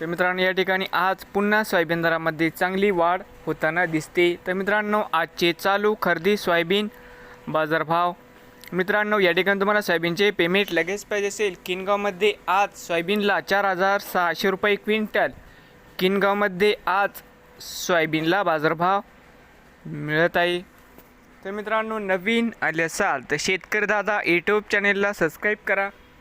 तर मित्रांनो या ठिकाणी आज पुन्हा सोयाबीन दरामध्ये चांगली वाढ होताना दिसते. तर मित्रांनो आजचे चालू खरेदी सोयाबीन बाजारभाव. मित्रांनो या ठिकाणी तुम्हाला सोयाबीनचे पेमेंट लगेच पाहिजे असेल. किनगावमध्ये आज सोयाबीनला चार हजार सहाशे रुपये क्विंटल. किनगावमध्ये आज सोयाबीनला बाजारभाव मिळत आहे. तर मित्रांनो नवीन आले असाल तर शेतकरी दादा यूट्यूब चॅनेलला सबस्क्राईब करा.